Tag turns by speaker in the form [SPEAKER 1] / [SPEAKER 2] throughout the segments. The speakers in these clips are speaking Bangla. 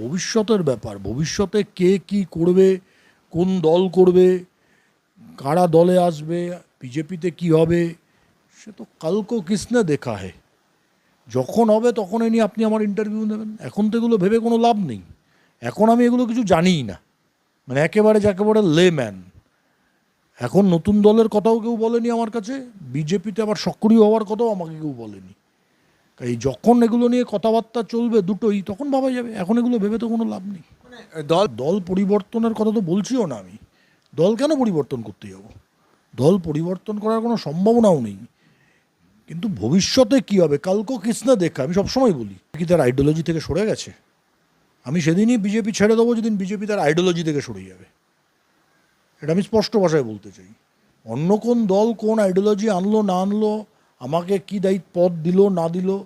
[SPEAKER 1] ভবিষ্যতের ব্যাপার, ভবিষ্যতে কে কি করবে, কোন দল করবে, কারা দলে আসবে, বিজেপিতে কি হবে, সে তো কালকো কিসনে দেখা হে। যখন হবে তখন এ নিয়ে আপনি আমার ইন্টারভিউ নেবেন। এখন তো এগুলো ভেবে কোনো লাভ নেই। এখন আমি এগুলো কিছু জানিই না। মানে একেবারে যাকে বলে ম্যান এখন নতুন দলের কথাও কেউ বলেনি আমার কাছে। বিজেপিতে আবার সক্রিয় হওয়ার কথাও আমাকে কেউ বলেনি। এই যখন এগুলো নিয়ে কথাবার্তা চলবে দুটোই তখন ভাবা যাবে এখন এগুলো ভেবে তো কোনো লাভ নেই।
[SPEAKER 2] দল
[SPEAKER 1] দল পরিবর্তনের কথা তো বলছিও না আমি। দল কেন পরিবর্তন করতে যাব? দল পরিবর্তন করার কোনো সম্ভাবনাও নেই। কিন্তু ভবিষ্যতে কি হবে? কালকো কৃষ্ণা দেখা আমি সবসময় বলি কি তার আইডিওলজি থেকে সরে গেছে? আমি সেদিনই বিজেপি ছেড়ে দেবো যেদিন বিজেপি তার আইডিওলজি থেকে সরে যাবে। এটা আমি স্পষ্ট ভাষায় বলতে চাই। অন্য কোন দল কোন আইডিওলজি আনলো না আনলো আমাকে কি দায়িত্ব, পদ দিল, না দিল,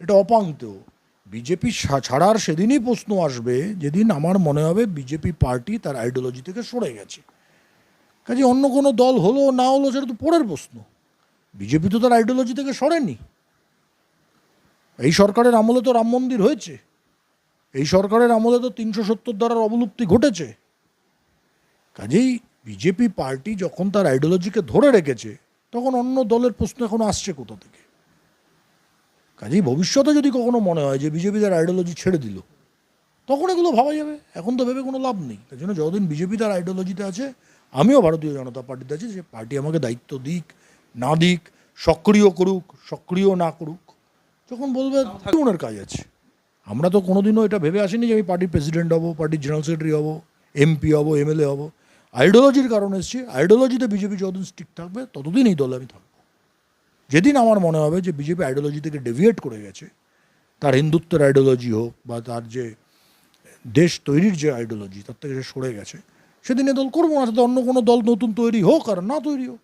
[SPEAKER 1] এটা অপাঙ্ক্তেও বিজেপি ছাড়ার সেদিনই প্রশ্ন আসবে, যেদিন আমার মনে হবে বিজেপি পার্টি তার আইডিওলজি থেকে সরে গেছে। কাজে অন্য কোনো দল হলো, না হলো, সেটা তো পরের প্রশ্ন। বিজেপি তো তার আইডিওলজি থেকে সরেনি। এই সরকারের আমলে তো রাম মন্দির হয়েছে। এই সরকারের আমলে তো তিনশো সত্তর দ্বারার অবলুপ্তি ঘটেছে। কাজেই বিজেপি পার্টি যখন তার আইডিওলজিকে ধরে রেখেছে তখন অন্য দলের প্রশ্ন এখন আসছে কোথা থেকে? কাজেই ভবিষ্যতে যদি কখনো মনে হয় যে বিজেপি তার আইডিওলজি ছেড়ে দিল, তখন এগুলো ভাবা যাবে। এখন তো ভেবে কোনো লাভ নেই। তার জন্য যতদিন বিজেপি তার আইডিওলজিতে আছে, আমিও ভারতীয় জনতা পার্টিতে আছি যে পার্টি আমাকে দায়িত্ব দিক, না দিক, সক্রিয় করুক, সক্রিয় না করুক, যখন বলবে ওনার কাজ আছে। আমরা তো কোনোদিনও এটা ভেবে আসিনি যে আমি পার্টির প্রেসিডেন্ট হব, পার্টির জেনারেল সেক্রেটারি হব এমপি হব এমএলএ হব। আইডিওলজির কারণে এসেছি। আইডিওলজিতে বিজেপি যতদিন স্টিক থাকবে, ততদিন এই দলে আমি থাকব। যেদিন আমার মনে হবে যে বিজেপি আইডিওলজি থেকে ডেভিয়েট করে গেছে, তার হিন্দুত্বের আইডিওলজি হোক বা তার যে দেশ তৈরির যে আইডিওলজি, তার থেকে সরে গেছে, সেদিন এ দল করব না অন্য কোনো দল নতুন তৈরি হোক আর না তৈরি হোক।